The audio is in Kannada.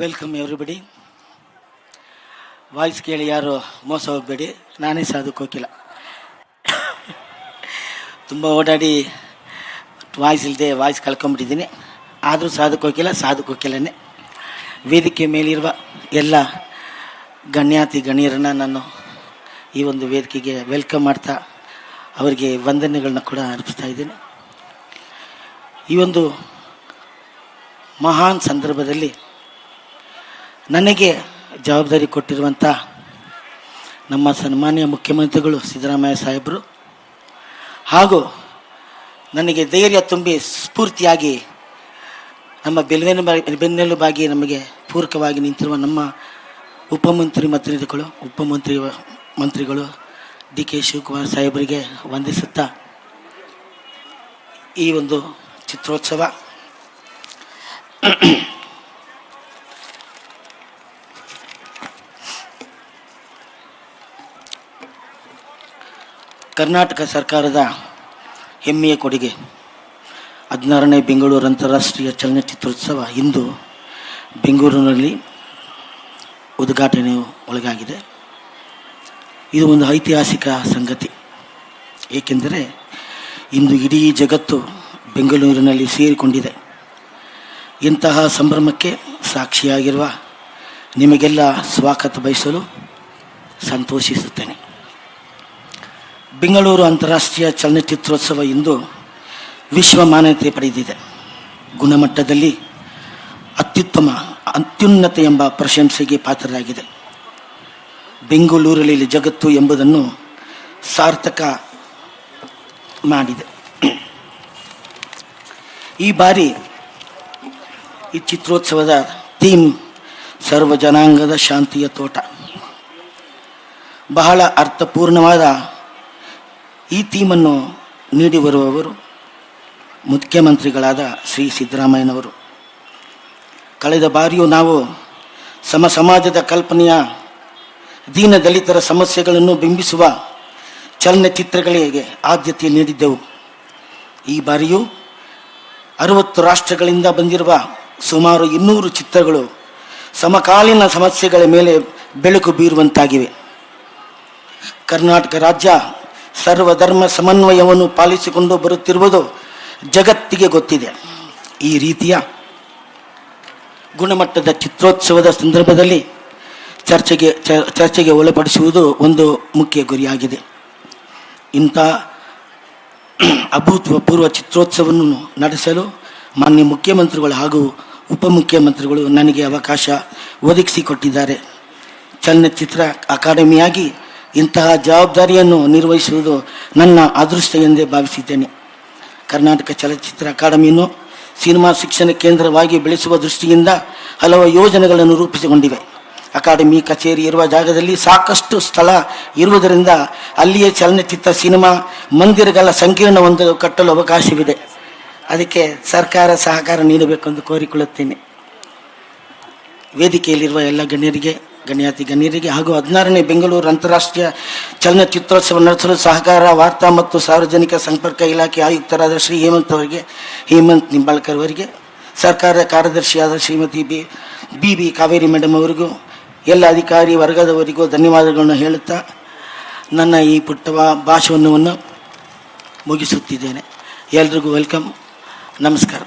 ವೆಲ್ಕಮ್ ಎವ್ರಿಬಡಿ ವಾಯ್ಸ್ ಕೇಳಿ ಯಾರು ಮೋಸ ಹೋಗಬೇಡಿ, ನಾನೇ ಸಾಧು ಕೋಕಿಲ ತುಂಬ ಓಡಾಡಿ ವಾಯ್ಸ್ ಇಲ್ಲದೆ ವಾಯ್ಸ್ ಕಳ್ಕೊಂಬಿಟ್ಟಿದ್ದೀನಿ ಆದರೂ ಸಾಧು ಕೋಕಿಲ ಸಾಧು ಕೋಕಿಲನೇ ವೇದಿಕೆ ಮೇಲಿರುವ ಎಲ್ಲ ಗಣ್ಯಾತಿ ಗಣ್ಯರನ್ನು ನಾನು ಈ ಒಂದು ವೇದಿಕೆಗೆ ವೆಲ್ಕಮ್ ಮಾಡ್ತಾ ಅವರಿಗೆ ವಂದನೆಗಳನ್ನ ಕೂಡ ಅರ್ಪಿಸ್ತಾ ಇದ್ದೀನಿ. ಈ ಒಂದು ಮಹಾನ್ ಸಂದರ್ಭದಲ್ಲಿ ನನಗೆ ಜವಾಬ್ದಾರಿ ಕೊಟ್ಟಿರುವಂಥ ನಮ್ಮ ಸನ್ಮಾನ್ಯ ಮುಖ್ಯಮಂತ್ರಿಗಳು ಸಿದ್ದರಾಮಯ್ಯ ಸಾಹೇಬರು ಹಾಗೂ ನನಗೆ ಧೈರ್ಯ ತುಂಬಿ ಸ್ಫೂರ್ತಿಯಾಗಿ ನಮ್ಮ ಬೆನ್ನೆಲು ಬೆನ್ನೆಲುಬಾಗಿ ನಮಗೆ ಪೂರಕವಾಗಿ ನಿಂತಿರುವ ನಮ್ಮ ಉಪಮಂತ್ರಿ ಮಂತ್ರಿಗಳು ಉಪಮಂತ್ರಿ ಮಂತ್ರಿಗಳು ಡಿ ಕೆ ಶಿವಕುಮಾರ್ ಸಾಹೇಬರಿಗೆ ವಂದಿಸುತ್ತಾ ಈ ಒಂದು ಚಿತ್ರೋತ್ಸವ. ಕರ್ನಾಟಕ ಸರ್ಕಾರದ ಹೆಮ್ಮೆಯ ಕೊಡುಗೆ. ಹದಿನಾರನೇ ಬೆಂಗಳೂರು ಅಂತಾರಾಷ್ಟ್ರೀಯ ಚಲನಚಿತ್ರೋತ್ಸವ ಇಂದು ಬೆಂಗಳೂರಿನಲ್ಲಿ ಉದ್ಘಾಟನೆ ಒಳಗಾಗಿದೆ. ಇದು ಒಂದು ಐತಿಹಾಸಿಕ ಸಂಗತಿ. ಏಕೆಂದರೆ ಇಂದು ಇಡೀ ಜಗತ್ತು ಬೆಂಗಳೂರಿನಲ್ಲಿ ಸೇರಿಕೊಂಡಿದೆ. ಇಂತಹ ಸಂಭ್ರಮಕ್ಕೆ ಸಾಕ್ಷಿಯಾಗಿರುವ ನಿಮಗೆಲ್ಲ ಸ್ವಾಗತ ಬಯಸಲು ಸಂತೋಷಿಸುತ್ತೇನೆ. ಬೆಂಗಳೂರು ಅಂತಾರಾಷ್ಟ್ರೀಯ ಚಲನಚಿತ್ರೋತ್ಸವ ಇಂದು ವಿಶ್ವ ಮಾನ್ಯತೆ ಪಡೆದಿದೆ. ಗುಣಮಟ್ಟದಲ್ಲಿ ಅತ್ಯುತ್ತಮ, ಅತ್ಯುನ್ನತ ಎಂಬ ಪ್ರಶಂಸೆಗೆ ಪಾತ್ರರಾಗಿದೆ. ಬೆಂಗಳೂರಲ್ಲಿ ಜಗತ್ತು ಎಂಬುದನ್ನು ಸಾರ್ಥಕ ಮಾಡಿದೆ. ಈ ಬಾರಿ ಈ ಚಿತ್ರೋತ್ಸವದ ಥೀಮ್ ಸರ್ವ ಜನಾಂಗದ ಶಾಂತಿಯ ತೋಟ. ಬಹಳ ಅರ್ಥಪೂರ್ಣವಾದ ಈ ಥೀಮನ್ನು ನೀಡಿ ಬರುವವರು ಮುಖ್ಯಮಂತ್ರಿಗಳಾದ ಶ್ರೀ ಸಿದ್ದರಾಮಯ್ಯನವರು. ಕಳೆದ ಬಾರಿಯೂ ನಾವು ಸಮ ಸಮಾಜದ ಕಲ್ಪನೆಯ ದೀನ ದಲಿತರ ಸಮಸ್ಯೆಗಳನ್ನು ಬಿಂಬಿಸುವ ಚಲನಚಿತ್ರಗಳಿಗೆ ಆದ್ಯತೆ ನೀಡಿದ್ದೆವು. ಈ ಬಾರಿಯೂ ಅರವತ್ತು ರಾಷ್ಟ್ರಗಳಿಂದ ಬಂದಿರುವ ಸುಮಾರು ಇನ್ನೂರು ಚಿತ್ರಗಳು ಸಮಕಾಲೀನ ಸಮಸ್ಯೆಗಳ ಮೇಲೆ ಬೆಳಕು ಬೀರುವಂತಾಗಿವೆ. ಕರ್ನಾಟಕ ರಾಜ್ಯ ಸರ್ವಧರ್ಮ ಸಮನ್ವಯವನ್ನು ಪಾಲಿಸಿಕೊಂಡು ಬರುತ್ತಿರುವುದು ಜಗತ್ತಿಗೆ ಗೊತ್ತಿದೆ. ಈ ರೀತಿಯ ಗುಣಮಟ್ಟದ ಚಿತ್ರೋತ್ಸವದ ಸಂದರ್ಭದಲ್ಲಿ ಚರ್ಚೆಗೆ ಚರ್ಚೆಗೆ ಒಳಪಡಿಸುವುದು ಒಂದು ಮುಖ್ಯ ಗುರಿಯಾಗಿದೆ. ಇಂಥ ಅಭೂತಪೂರ್ವ ಚಿತ್ರೋತ್ಸವವನ್ನು ನಡೆಸಲು ಮಾನ್ಯ ಮುಖ್ಯಮಂತ್ರಿಗಳು ಹಾಗೂ ಉಪಮುಖ್ಯಮಂತ್ರಿಗಳು ನನಗೆ ಅವಕಾಶ ಒದಗಿಸಿಕೊಟ್ಟಿದ್ದಾರೆ. ಚಲನಚಿತ್ರ ಅಕಾಡೆಮಿಯಾಗಿ ಇಂತಹ ಜವಾಬ್ದಾರಿಯನ್ನು ನಿರ್ವಹಿಸುವುದು ನನ್ನ ಅದೃಷ್ಟ ಎಂದೇ ಭಾವಿಸಿದ್ದೇನೆ. ಕರ್ನಾಟಕ ಚಲನಚಿತ್ರ ಅಕಾಡೆಮಿಯನ್ನು ಸಿನಿಮಾ ಶಿಕ್ಷಣ ಕೇಂದ್ರವಾಗಿ ಬೆಳೆಸುವ ದೃಷ್ಟಿಯಿಂದ ಹಲವು ಯೋಜನೆಗಳನ್ನು ರೂಪಿಸಿಕೊಂಡಿವೆ. ಅಕಾಡೆಮಿ ಕಚೇರಿ ಇರುವ ಜಾಗದಲ್ಲಿ ಸಾಕಷ್ಟು ಸ್ಥಳ ಇರುವುದರಿಂದ ಅಲ್ಲಿಯೇ ಚಲನಚಿತ್ರ, ಸಿನಿಮಾ ಮಂದಿರಗಳ ಸಂಕೀರ್ಣವೊಂದು ಕಟ್ಟಲು ಅವಕಾಶವಿದೆ. ಅದಕ್ಕೆ ಸರ್ಕಾರ ಸಹಕಾರ ನೀಡಬೇಕೆಂದು ಕೋರಿಕೊಳ್ಳುತ್ತೇನೆ. ವೇದಿಕೆಯಲ್ಲಿರುವ ಎಲ್ಲ ಗಣ್ಯರಿಗೆ ಗಣ್ಯಾತಿ ಗಣ್ಯರಿಗೆ ಹಾಗೂ ಹದಿನಾರನೇ ಬೆಂಗಳೂರು ಅಂತಾರಾಷ್ಟ್ರೀಯ ಚಲನಚಿತ್ರೋತ್ಸವ ನಡೆಸಲು ಸಹಕಾರ, ವಾರ್ತಾ ಮತ್ತು ಸಾರ್ವಜನಿಕ ಸಂಪರ್ಕ ಇಲಾಖೆ ಆಯುಕ್ತರಾದ ಶ್ರೀ ಹೇಮಂತ್ ಅವರಿಗೆ, ಹೇಮಂತ್ ನಿಂಬಾಳ್ಕರ್ ಅವರಿಗೆ ಸರ್ಕಾರದ ಕಾರ್ಯದರ್ಶಿಯಾದ Shrimati B B B Kaveri madam ಅವರಿಗೂ, ಎಲ್ಲ ಅಧಿಕಾರಿ ವರ್ಗದವರಿಗೂ ಧನ್ಯವಾದಗಳನ್ನು ಹೇಳುತ್ತಾ ನನ್ನ ಈ ಪುಟ್ಟ ಭಾಷಣವನ್ನು ಮುಗಿಸುತ್ತಿದ್ದೇನೆ. ಎಲ್ರಿಗೂ ವೆಲ್ಕಮ್. ನಮಸ್ಕಾರ.